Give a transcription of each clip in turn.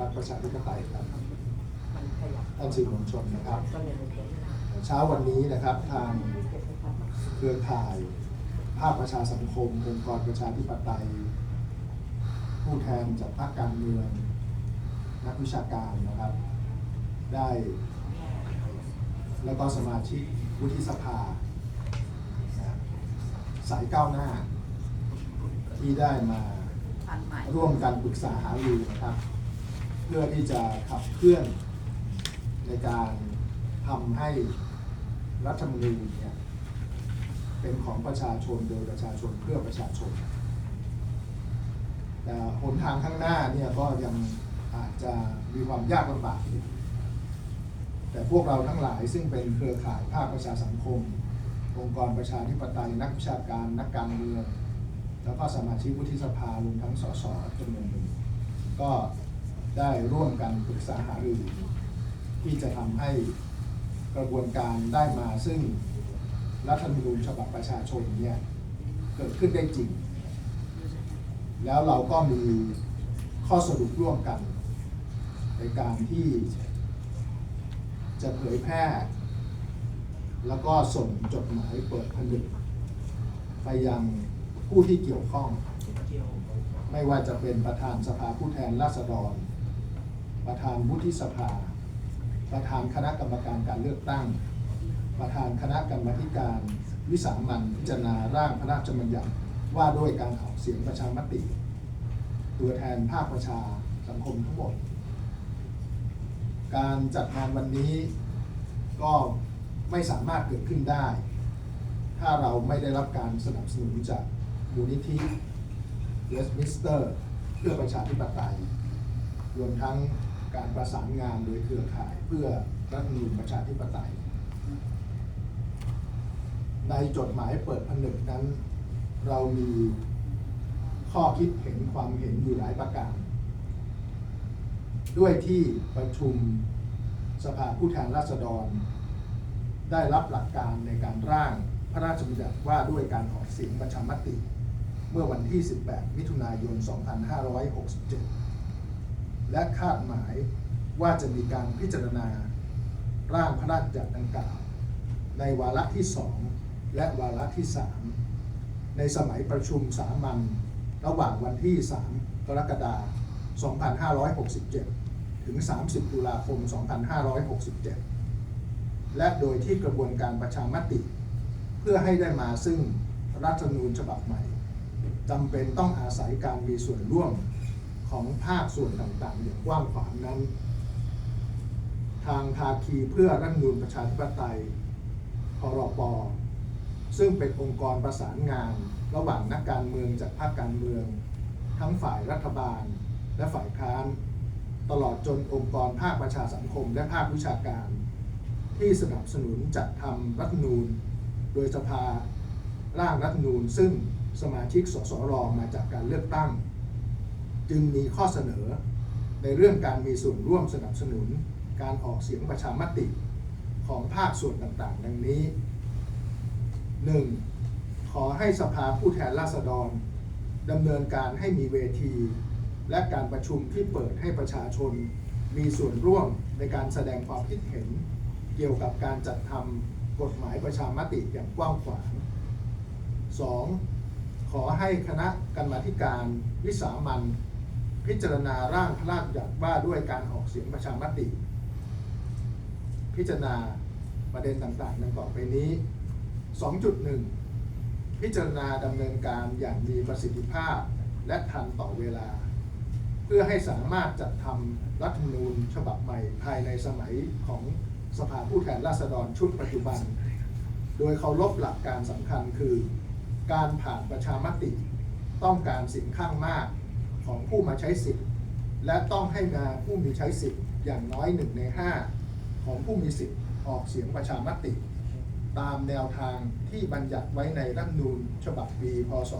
รัฐประชาธิปไตยครับมันขยับท่านสื่อมวลชนนะครับก็เลยมันเห็นนะเช้าวันนี้นะครับทางเครือข่าย ภาคประชาสังคมองค์กรประชาธิปไตย ผู้แทนจากภาคการเมือง นักวิชาการนะครับ ได้ แล้วก็สมาชิกวุฒิสภานะสายก้าวหน้า ที่ได้มาอันใหม่ร่วมกันปรึกษาหารือนะครับเพื่อที่จะขับเคลื่อนในการทำให้รัฐธรรมนูญเนี่ยเป็นของประชาชนโดยประชาชนเพื่อประชาชน แต่หนทางข้างหน้าเนี่ยก็ยังอาจจะมีความยากลำบากแต่พวกเราทั้งหลายซึ่งเป็นเครือข่ายภาคประชาสังคม องค์กรประชาธิปไตยนักวิชาการนักการเมือง แล้วก็สมาชิกวุฒิสภารวมทั้งสสจำนวนหนึ่งก็ ได้ร่วมกันปรึกษาหารือ ที่จะทำให้กระบวนการได้มาซึ่งรัฐธรรมนูญฉบับประชาชนเนี่ยเกิดขึ้นได้จริง แล้วเราก็มีข้อสรุปร่วมกัน ในการที่จะเผยแพร่ แล้วก็ส่งจดหมายเปิดผนึก ไปยังผู้ที่เกี่ยวข้อง ไม่ว่าจะเป็นประธานสภาผู้แทนราษฎร ประธานวุฒิสภา ประธานคณะกรรมการการเลือกตั้ง ประธานคณะกรรมาการวิสามันพิจารณาร่างพระราชบัญญัติว่าด้วยการออกเสียงประชามติ ตัวแทนภาคประชาสังคมทั้งหมด การจัดงานวันนี้ก็ไม่สามารถเกิดขึ้นได้ ถ้าเราไม่ได้รับการสนับสนุนจากมูลนิธิเวสมิสเตอร์เพื่อประชาธิปไตยรวมทั้ง การประสานงานโดยเครือข่ายเพื่อรัฐธรรมนูญประชาธิปไตย ในจดหมายเปิดผนึกนั้น เรามีข้อคิดเห็นความเห็นอยู่หลายประการ ด้วยที่ประชุมสภาผู้แทนราษฎร ได้รับหลักการในการร่างพระราชบัญญัติว่าด้วยการออกเสียงประชามติ เมื่อวันที่ 18 มิถุนายน 2567 และคาดหมายว่าจะมีการพิจารณาร่างพระราชบัญญัติดังกล่าว ในวาระที่ 2 และวาระที่ 3 ในสมัยประชุมสามัญระหว่างวันที่ 3 กรกฎาคม 2567 ถึง 30 ตุลาคม 2567 และโดยที่กระบวนการประชามติ เพื่อให้ได้มาซึ่งรัฐธรรมนูญฉบับใหม่จำเป็นต้องอาศัยการมีส่วนร่วม ของภาคส่วนต่างๆ อย่างกว้างขวางนั้น ทางภาคีเพื่อรัฐมนูญประชาธิปไตยพรปอซึ่งเป็นองค์กรประสานงาน ระหว่างนักการเมืองจากภาคการเมือง ทั้งฝ่ายรัฐบาลและฝ่ายค้าน ตลอดจนองค์กรภาคประชาสังคมและภาควิชาการ ที่สนับสนุนจัดทำรัฐนูญโดยสภาร่างรัฐนูญซึ่งสมาชิกสสรมาจากการเลือกตั้ง จึงมีข้อเสนอในเรื่องการมีส่วนร่วมสนับสนุน การออกเสียงประชามติของภาคส่วนต่างๆ ดังนี้ 1. ขอให้สภาผู้แทนราษฎรดำเนินการให้มีเวที และการประชุมที่เปิดให้ประชาชน มีส่วนร่วมในการแสดงความคิดเห็น เกี่ยวกับการจัดทำกฎหมายประชามติอย่างกว้างขวาง 2. ขอให้คณะกรรมาธิการวิสามัน พิจารณาร่างพระราชบัญญัติว่าด้วยการออกเสียงประชามติ พิจารณาประเด็นต่างๆดังต่อไปนี้ 2.1 พิจารณาดำเนินการอย่างมีประสิทธิภาพและทันต่อเวลา เพื่อให้สามารถจัดทำรัฐธรรมนูญฉบับใหม่ภายในสมัยของสภาผู้แทนราษฎรชุดปัจจุบัน โดยเคารพหลักการสำคัญคือ การผ่านประชามติ ต้องการเสียงข้างมาก ของผู้มาใช้สิทธิ์ และต้องให้มาผู้มีใช้สิทธิ์อย่างน้อยหนึ่งในห้าของผู้มีสิทธิ์ออกเสียงประชามติ ตามแนวทางที่บัญญัติไว้ในรัฐธรรมนูญฉบับปีพศ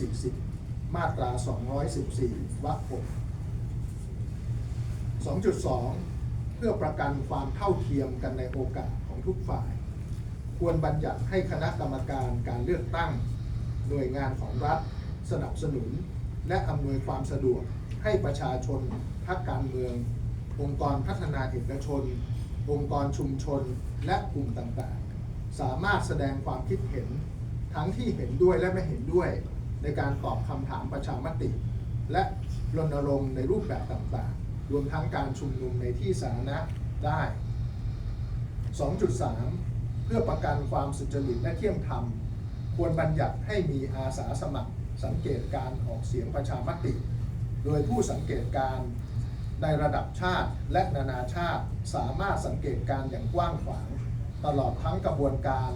2540 มาตรา 214 วรรค6 2.2เพื่อประกันความเท่าเทียมกันในโอกาสของทุกฝ่าย ควรบัญญัติให้คณะกรรมการการเลือกตั้ง หน่วยงานของรัฐ สนับสนุน และอำนวยความสะดวกให้ประชาชนพรรคการเมือง องค์กรพัฒนาเอกชน องค์กรชุมชนและกลุ่มต่างๆ สามารถแสดงความคิดเห็น ทั้งที่เห็นด้วยและไม่เห็นด้วย ในการตอบคำถามประชามติ และรณรงค์ในรูปแบบต่างๆ รวมทั้งการชุมนุมในที่สาธารณะได้ 2.3 เพื่อประกันความสุจริตและเที่ยงธรรม ควรบัญญัติให้มีอาสาสมัคร สังเกตการออกเสียงประชามติ โดยผู้สังเกตการในระดับชาติและนานาชาติสามารถสังเกตการอย่างกว้างขวาง ตลอดทั้งกระบวนการ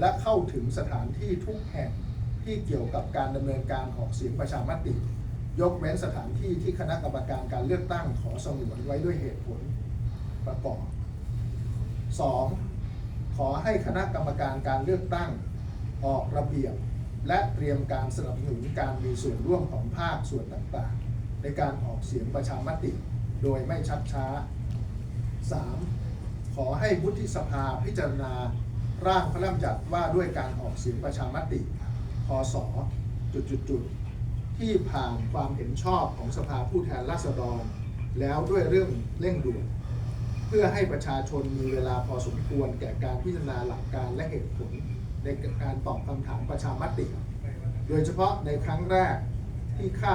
และเข้าถึงสถานที่ทุกแห่งที่เกี่ยวกับการดำเนินการออกเสียงประชามติ ยกเว้นสถานที่ที่คณะกรรมการการเลือกตั้งขอสงวนไว้ด้วยเหตุผลประกอบ 2. ขอให้คณะกรรมการการเลือกตั้งออกระเบียบ และเตรียมการสนับสนุนการมีส่วนร่วมของภาคส่วนต่างๆ ในการออกเสียงประชามติโดยไม่ชักช้า 3. ขอให้วุฒิสภาพิจารณาร่างพระราชบัญญัติว่าด้วยการออกเสียงประชามติพศจุดๆๆที่ผ่านความเห็นชอบของสภาผู้แทนราษฎร แล้วด้วยเรื่องเร่งด่วนเพื่อให้ประชาชนมีเวลาพอสมควรแก่การพิจารณาหลักการและเหตุผล ในการตอบคำถามประชามติ โดยเฉพาะในครั้งแรกที่คาด